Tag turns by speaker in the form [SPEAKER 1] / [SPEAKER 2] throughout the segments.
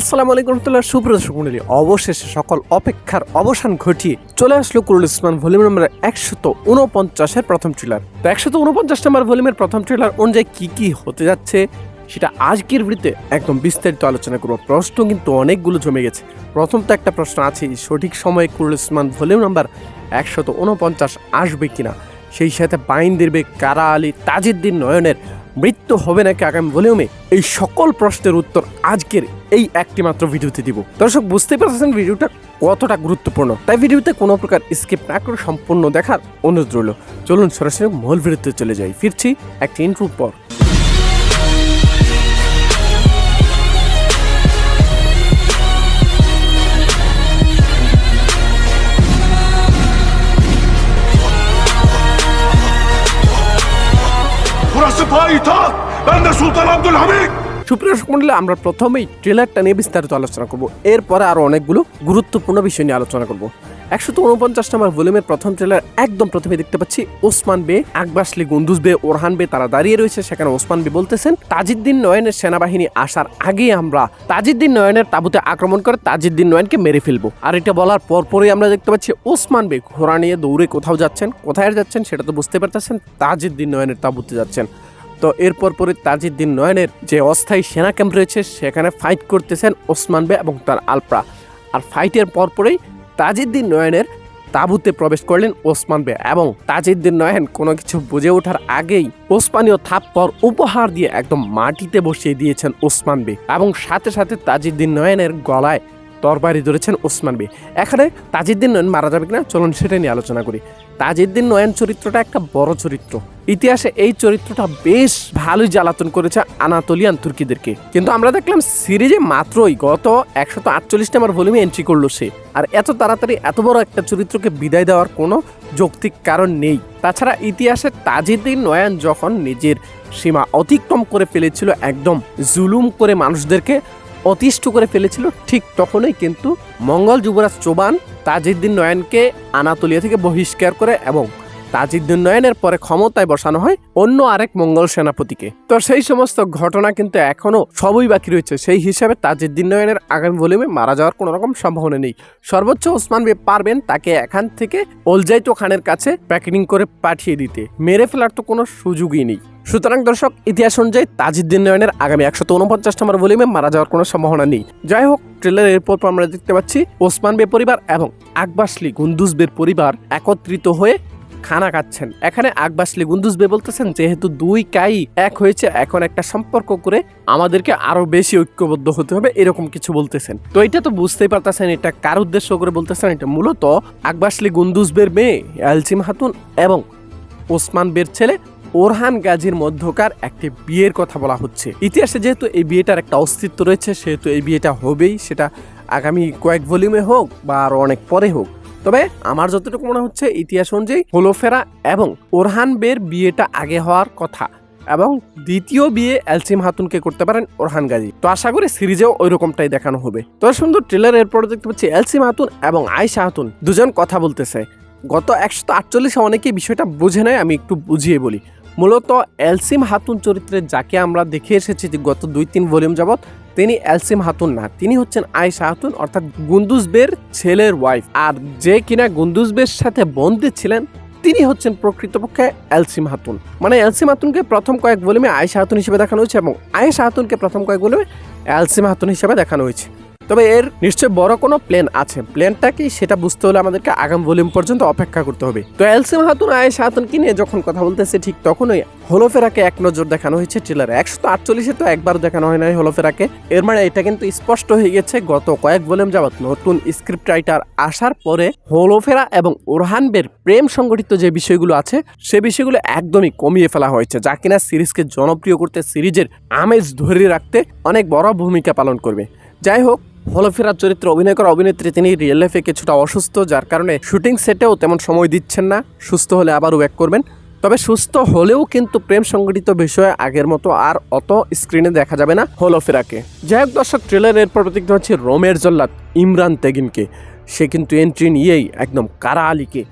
[SPEAKER 1] আসসালামু আলাইকুম রহমতুল্লাহ সুপ্রদর্শক মন্ডলী, অবশেষে সকল অপেক্ষার অবসান ঘটিয়ে চলে আসলো কুরুল ইসমান ভলিউম নম্বর একশত উনপঞ্চাশের প্রথম ট্রেলার তো একশত উনপঞ্চাশ নম্বর ভলিউমের প্রথম ট্রেলার অনুযায়ী কী কী হতে যাচ্ছে, সেটা আজকের ভিডিওতে একদম বিস্তারিত আলোচনা করব। প্রশ্ন কিন্তু অনেকগুলো জমে গেছে। প্রথম তো একটা প্রশ্ন আছে, সঠিক সময়ে কুরুল ইসমান ভলিউম নাম্বার একশত উনপঞ্চাশ আসবে কিনা? সেই সাথে বাইন দেবে কারা আলী তাজিদ্দিন নয়নের মৃত্যু হবে নাকি আগামী ভলিউমে? এই সকল প্রশ্নের উত্তর আজকের এই একটি মাত্র ভিডিওতে দিব। দর্শক বুঝতে পারছেন ভিডিওটা কতটা গুরুত্বপূর্ণ। তাই ভিডিওতে কোনো প্রকার স্কিপ না করে সম্পূর্ণ দেখার অনুরোধ রইল। চলুন সরাসরি মূল ভিডিওতে চলে যাই। ফিরছি একটি ইন্ট্রুর পর।
[SPEAKER 2] Payitaht. Ben de Sultan Abdülhamit.
[SPEAKER 1] সুপ্রিয় মণ্ডলী আমরা প্রথমেই ট্রেলারটা নিয়ে বিস্তারিত আলোচনা করব এরপরে আরও অনেকগুলো গুরুত্বপূর্ণ বিষয় নিয়ে আলোচনা করব একশো উনপঞ্চাশ নম্বর ভলিউমের প্রথম ট্রেলার একদম প্রথমে দেখতে পাচ্ছি ওসমান বে আকবাসলি গুন্দুজ বে, ওরহান বে তারা দাঁড়িয়ে রয়েছে সেখানে ওসমান বে বলতেছেন, তাজিদ্দিন নয়নের সেনাবাহিনী আসার আগেই আমরা তাজিদ্দিন নয়নের তাবুতে আক্রমণ করে তাজিদ্দিন নয়নকে মেরে ফেলব আর এটা বলার পরপরই আমরা দেখতে পাচ্ছি ওসমান বে ঘোড়া নিয়ে দৌড়ে কোথাও যাচ্ছেন, কোথায় যাচ্ছেন সেটা তো বুঝতে পারতেছেন, তাজিদ্দিন নয়নের তাবুতে যাচ্ছেন তো এরপর পরে তাজিদ্দিন নয়নের যে অস্থায়ী সেনা ক্যাম্প রয়েছে, সেখানে ফাইট করতেছেন ওসমান বে এবং তার আলপ্রা আর ফাইটের পরপরেই তাজিদ্দিন নয়নের তাঁবুতে প্রবেশ করলেন ওসমান বে এবং তাজিদ্দিন নয়ন কোনো কিছু বুঝে ওঠার আগেই ওসমানীয় থাপ্পর উপহার দিয়ে একদম মাটিতে বসিয়ে দিয়েছেন ওসমান বে। এবং সাথে সাথে তাজিদ্দিন নয়নের গলায় তরবারি ধরেছেন ওসমান বে। এখানে তাজিদ্দিন নয়ন মারা যাবে কিনা চলুন সেটা নিয়ে আলোচনা করি। তাজিদ্দিন নয়ন চরিত্রটা একটা বড় চরিত্র। ইতিহাসে এই চরিত্রটা বেশ ভালোই জ্বালাতন করেছে আনাতোলিয়ান তুর্কিদেরকে। কিন্তু আমরা দেখলাম সিরিজে মাত্রই গত একশত আটচল্লিশ নাম্বার ভলিউমে এন্ট্রি করল সে। আর এত তাড়াতাড়ি এত বড় একটা চরিত্রকে বিদায় দেওয়ার কোনো যৌক্তিক কারণ নেই। তাছাড়া ইতিহাসে তাজিদ্দিন নয়ন যখন নিজের সীমা অতিক্রম করে ফেলেছিল, একদম জুলুম করে মানুষদেরকে অতিষ্ঠ করে ফেলেছিল ঠিক তখনই কিন্তু মঙ্গল যুবরাজ চোবান তাজিদ্দিন নয়নকে আনাতলিয়া থেকে বহিষ্কার করে এবং তাজিদ্দিন নয়নের পরে ক্ষমতায় বসানো হয় অন্য আরেক মঙ্গল সেনাপতিকে। তো সেই সমস্ত ঘটনা কিন্তু এখনও সবই বাকি রয়েছে। সেই হিসাবে তাজিদ্দিন নয়নের আগামী ভলিউমে মারা যাওয়ার কোনো রকম সম্ভাবনা নেই। সর্বোচ্চ ওসমান বে পারবেন তাকে এখান থেকে অলজাইতো খানের কাছে প্যাকেটিং করে পাঠিয়ে দিতে। মেরে ফেলার তো কোনো সুযোগই নেই। সুতরাং দর্শক, ইতিহাস অনুযায়ী তাজিদ্দিন নয়নের আগামী একশত উনপঞ্চাশ নম্বর ভলিউমে মারা যাওয়ার কোনো সম্ভাবনা নেই। যাই হোক ট্রেলার এরপর আমরা দেখতে পাচ্ছি ওসমান বে পরিবার এবং আকবাসলি গুন্দুজ বের পরিবার একত্রিত হয়ে খানা খাচ্ছেন। এখানে আকবাসলি গুন্দুজ বে বলতেছেন, যেহেতু দুই কাই এক হয়েছে, এখন একটা সম্পর্ক করে আমাদেরকে আরও বেশি ঐক্যবদ্ধ হতে হবে, এরকম কিছু বলতেছেন। তো এটা তো বুঝতেই পারতেছেন, এটা কার উদ্দেশ্য করে বলতেছেন? এটা মূলত আকবাসলি গুন্দুজ বের মেয়ে আলচিম হাতুন এবং ওসমান বের ছেলে ওরহান গাজীর মধ্যকার একটি বিয়ের কথা বলা হচ্ছে। ইতিহাসে যেহেতু এই বিয়েটার একটা অস্তিত্ব রয়েছে, সেহেতু এই বিয়েটা হবেই, সেটা আগামী কয়েক ভলিউমে হোক বা আরও অনেক পরে হোক। তবে আমার যতটুকু মনে হচ্ছে, ইতিহাস অনুযায়ী হোলোফেরা এবং ওরহান বের বিয়েটা আগে হওয়ার কথা এবং দ্বিতীয় বিয়ে এলসিম হাতুনকে করতে পারেন ওরহান গাজী। তো আশা করি সিরিজেও ওই রকমটাই দেখানো হবে। তো সুন্দর ট্রেলার এরপর দেখতে পাচ্ছি এলসিম হাতুন এবং আয়সা হাতুন দুজন কথা বলতেছে। গত একশো আটচল্লিশে অনেকেই বিষয়টা বুঝে নেয়, আমি একটু বুঝিয়ে বলি। মূলত এলসিম হাতুন চরিত্রে যাকে আমরা দেখে এসেছি গত দুই তিন ভলিউম যাবৎ তিনি এলসিম হাতুন না। তিনি হচ্ছেন আয়েশা হাতুন, অর্থাৎ গুন্দুজবের ছেলের ওয়াইফ আর যে কিনা গুন্দুজ বের সাথে বন্দী ছিলেন, তিনি হচ্ছেন প্রকৃতপক্ষে এলসিম হাতুন। মানে এলসিম হাতুনকে প্রথম কয়েক ভলিউমে আয়েশা হাতুন হিসেবে দেখানো হয়েছে এবং আয়েশা হাতুনকে প্রথম কয়েক ভলিউমে এলসিম হাতুন হিসেবে দেখানো হয়েছে। তবে এর নিশ্চয় বড় কোনো প্ল্যান আছে। প্ল্যানটা কি সেটা বুঝতে হলে আমাদেরকে আগাম ভলিউম পর্যন্ত অপেক্ষা করতে হবে। তো এলসিম হাতুন আয়েশা হাতুনকে নিয়ে যখন কথা বলতেছে, ঠিক তখনই হোলোফেরাকে এক নজর দেখানো হয়েছে ট্রেলারে একশো আটচল্লিশে তো একবারও দেখানো হয় নাই হোলোফেরাকে। এর মানে এটা কিন্তু স্পষ্ট হয়ে গেছে গত কয়েক ভলিউম যাবত নতুন স্ক্রিপ্ট রাইটার আসার পরে হোলোফেরা এবং ওরহানবের প্রেম সংগঠিত যে বিষয়গুলো আছে, সে বিষয়গুলো একদমই কমিয়ে ফেলা হয়েছে, যা কিনা সিরিজকে জনপ্রিয় করতে সিরিজের আমেজ ধরে রাখতে অনেক বড় ভূমিকা পালন করবে। যাই হোক হলফেরার চরিত্রে অভিনয় করা অভিনেত্রী তিনি রিয়েল লাইফে কিছুটা অসুস্থ, যার কারণে শুটিং সেটেও তেমন সময় দিচ্ছেন না। সুস্থ হলে আবারও ব্যাক করবেন। তবে সুস্থ হলেও কিন্তু প্রেম সংগঠিত বিষয়ে আগের মতো আর অত স্ক্রিনে দেখা যাবে না হলফেরাকে। যাই হোক দর্শক ট্রেলার এরপর প্রতিজ্ঞা হচ্ছে রোমের জল্লাদ ইমরান তেগিনকে। সে কিন্তু এন্ট্রি নিয়েই একদম কারা আলীকে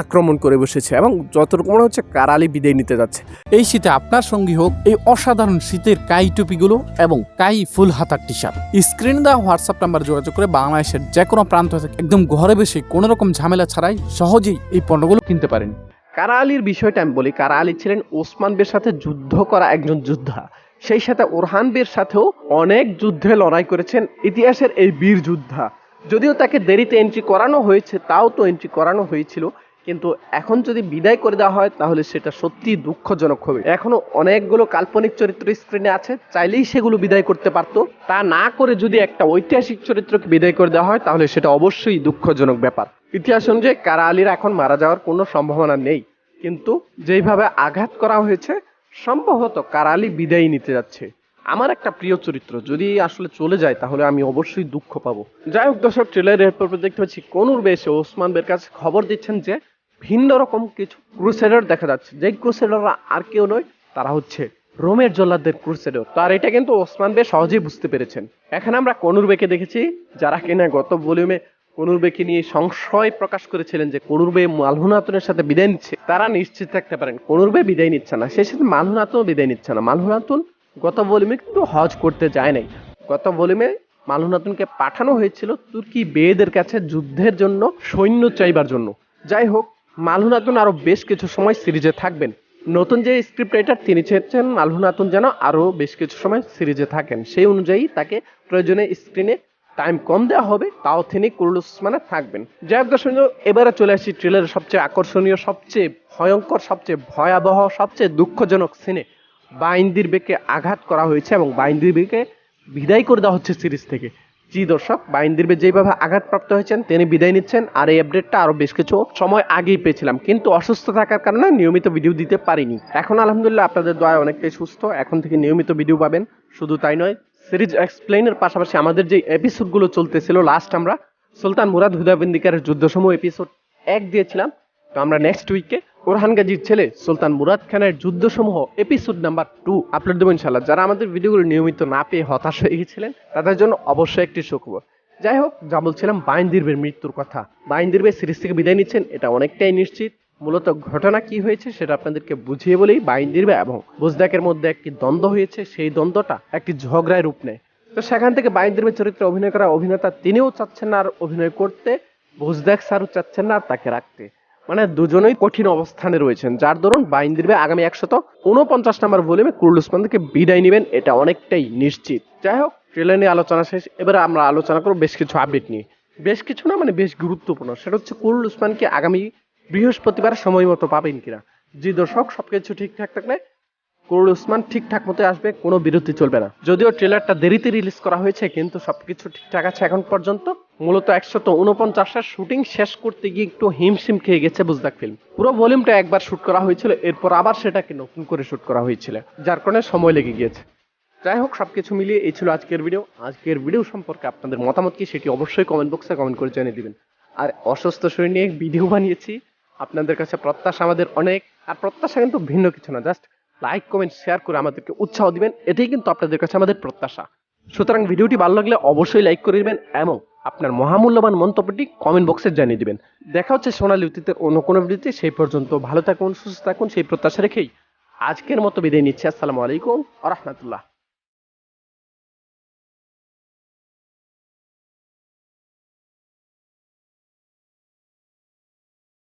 [SPEAKER 1] আক্রমণ করে বসেছে এবং যতটুকু মনে হচ্ছে কারালি বিদায় নিতে যাচ্ছে।
[SPEAKER 3] এই শীতে আপনার সঙ্গী হোক এই অসাধারণ শীতের কাই টুপিগুলো এবং কাই ফুল হাতার টি শার্ট স্ক্রিন দেওয়া হোয়াটসঅ্যাপ নাম্বার যোগাযোগ করে বাংলাদেশের যে কোনো প্রান্ত থেকে একদম ঘরে বসে কোনো রকম ঝামেলা ছাড়াই সহজেই এই পণ্যগুলো কিনতে পারেন।
[SPEAKER 1] কারা আলীর বিষয়টা আমি বলি কারা আলী ছিলেন ওসমান বের সাথে যুদ্ধ করা একজন যোদ্ধা। সেই সাথে ওরহান বের সাথেও অনেক যুদ্ধে লড়াই করেছেন ইতিহাসের এই বীর যোদ্ধা। যদিও তাকে দেরিতে এন্ট্রি করানো হয়েছে তাও তো এন্ট্রি করানো হয়েছিল। কিন্তু এখন যদি বিদায় করে দেওয়া হয়, তাহলে সেটা সত্যি দুঃখজনক হবে। এখনও অনেকগুলো কাল্পনিক চরিত্র স্ক্রিনে আছে, চাইলেই সেগুলো বিদায় করতে পারতো। তা না করে যদি একটা ঐতিহাসিক চরিত্রকে বিদায় করে দেওয়া হয়, তাহলে সেটা অবশ্যই দুঃখজনক ব্যাপার। ইতিহাস অনুযায়ী কারা আলীর এখন মারা যাওয়ার কোনো সম্ভাবনা নেই। কিন্তু যেইভাবে আঘাত করা হয়েছে, সম্ভবত কারা আলী বিদায় নিতে যাচ্ছে। আমার একটা প্রিয় চরিত্র, যদি আসলে চলে যায়, তাহলে আমি অবশ্যই দুঃখ পাবো। যাই হোক দর্শক ট্রেলারের পর দেখতে পাচ্ছি, কোনুর বেশে ওসমান বের কাছে খবর দিচ্ছেন যে, ভিন্ন রকম কিছু ক্রুসেডার দেখা যাচ্ছে। যেই ক্রুসেডাররা আর কেউ নয়, তারা হচ্ছে রোমের জল্লাদদের ক্রুসেডার তার এটা কিন্তু ওসমান বে সহজেই বুঝতে পেরেছেন। এখানে আমরা কনুর বেকে দেখেছি, যারা কিনা গত ভলিউমে কনুর বেকে নিয়ে সংশয় প্রকাশ করেছিলেন যে, কনুর বে মালহুনাতনের সাথে বিদায় নিচ্ছে। তারা নিশ্চিত থাকতে পারেন, কনুর বে বিদায় নিচ্ছে না। সেই সাথে মালহুনাতন বিদায় নিচ্ছে না। মালহুনাতন গত ভলিউমে কিন্তু হজ করতে যায় নাই। গত ভলিউমে মালহুনাতনকে পাঠানো হয়েছিল তুর্কি বেয়েদের কাছে যুদ্ধের জন্য, সৈন্য চাইবার জন্য। যাই হোক, মালহুনাতুন আরও বেশ কিছু সময় সিরিজে থাকবেন। নতুন যে স্ক্রিপ্ট রাইটার তিনি চেয়েছেন মালহুনাতুন যেন আরও বেশ কিছু সময় সিরিজে থাকেন। সেই অনুযায়ী তাকে প্রয়োজনে স্ক্রিনে টাইম কম দেওয়া হবে, তাও তিনি কুরুল উসমানে থাকবেন। যাই হোক দর্শক এবারে চলে আসি ট্রেলারের সবচেয়ে আকর্ষণীয়, সবচেয়ে ভয়ঙ্কর, সবচেয়ে ভয়াবহ, সবচেয়ে দুঃখজনক সিনে বাইন্দির বেকে আঘাত করা হয়েছে এবং বাইন্দির বেকে বিদায় করে দেওয়া হচ্ছে সিরিজ থেকে। জি দর্শক বাইন্দিরবে যেভাবে আঘাতপ্রাপ্ত হয়েছেন, তিনি বিদায় নিচ্ছেন আর এই আপডেটটা আরও বেশ কিছু সময় আগেই পেয়েছিলাম। কিন্তু অসুস্থ থাকার কারণে নিয়মিত ভিডিও দিতে পারিনি। এখন আলহামদুলিল্লাহ আপনাদের দয়া অনেকটাই সুস্থ। এখন থেকে নিয়মিত ভিডিও পাবেন। শুধু তাই নয়, সিরিজ এক্সপ্লেনের পাশাপাশি আমাদের যে এপিসোডগুলো চলতেছিল লাস্ট আমরা, সুলতান মুরাদ হুদাবিন্দিকারের যুদ্ধসমূহ এপিসোড এক দিয়েছিলাম। তো আমরা নেক্সট উইকে ওরহান গাজীর ছেলে সুলতান মুরাদ খানের যুদ্ধসমূহ এপিসোড নাম্বার টু আপলোড দেবো ইনশাল্লাহ যারা আমাদের ভিডিওগুলো নিয়মিত না পেয়ে হতাশ হয়ে গেছিলেন তাদের জন্য অবশ্যই একটি সুখবর। যাই হোক, যা বলছিলাম বাইন্দিরবের মৃত্যুর কথা। বাইন বাইন্দিরবে সিরিজ থেকে বিদায় নিচ্ছেন, এটা অনেকটাই নিশ্চিত। মূলত ঘটনা কি হয়েছে সেটা আপনাদেরকে বুঝিয়ে বলেই বাইন্দিরবে এবং বুজদাকের মধ্যে একটি দ্বন্দ্ব হয়েছে, সেই দ্বন্দ্বটা একটি ঝগড়ায় রূপ নেয়। তো সেখান থেকে বাইন বাইন্দিরবে চরিত্রে অভিনয় করা অভিনেতা তিনিও চাচ্ছেন না আর অভিনয় করতে, বুজদাক স্যারও চাচ্ছেন না আর তাকে রাখতে। মানে দুজনেই কঠিন অবস্থানে রয়েছেন। যার দরুন বাইন্দিরবে আগামী একশত উনপঞ্চাশ নাম্বার ভলিউমে কুরুল উসমান থেকে বিদায় নেবেন, এটা অনেকটাই নিশ্চিত। যাই হোক, ট্রেলার নিয়ে আলোচনা শেষ। এবারে আমরা আলোচনা করব বেশ কিছু আপডেট নিয়ে। বেশ কিছু না মানে বেশ গুরুত্বপূর্ণ। সেটা হচ্ছে কুরুল উসমানকে আগামী বৃহস্পতিবার সময় মতো পাবেন কিনা। জি দর্শক, সবকিছু ঠিকঠাক থাকলে কুরুল উসমান ঠিকঠাক মতো আসবে, কোনো বিরতি চলবে না। যদিও ট্রেলারটা দেরিতে রিলিজ করা হয়েছে, কিন্তু সবকিছু ঠিকঠাক আছে এখন পর্যন্ত। মূলত একশত উনপঞ্চাশের শুটিং শেষ করতে গিয়ে একটু হিমশিম খেয়ে গেছে বুজদাক ফিল্ম। পুরো ভলিউমটা একবার শুট করা হয়েছিল, এরপর আবার সেটাকে নতুন করে শুট করা হয়েছিল, যার কারণে সময় লেগে গিয়েছে। যাই হোক সব কিছু মিলিয়ে এই ছিল আজকের ভিডিও। আজকের ভিডিও সম্পর্কে আপনাদের মতামত কি সেটি অবশ্যই কমেন্ট বক্সে কমেন্ট করে জানিয়ে দিবেন। আর অসুস্থ শরীর নিয়ে ভিডিও বানিয়েছি, আপনাদের কাছে প্রত্যাশা আমাদের অনেক, আর প্রত্যাশা কিন্তু ভিন্ন কিছু না, জাস্ট লাইক, কমেন্ট, শেয়ার করে আমাদেরকে উৎসাহ দিবেন, এটাই কিন্তু আপনাদের কাছে আমাদের প্রত্যাশা। সুতরাং ভিডিওটি ভালো লাগলে অবশ্যই লাইক করে দিবেন, এবং আপনার মহামূল্যবান মন্তব্যটি কমেন্ট বক্সে জানিয়ে দিবেন। দেখা হচ্ছে সোনালী অতীতের অন্য কোনো ভিডিওতে সেই পর্যন্ত ভালো থাকুন, সুস্থ থাকুন, সেই প্রত্যাশা রেখেই আজকের মতো বিদায় নিচ্ছি। আসসালামু আলাইকুম আ রহমতুল্লাহ।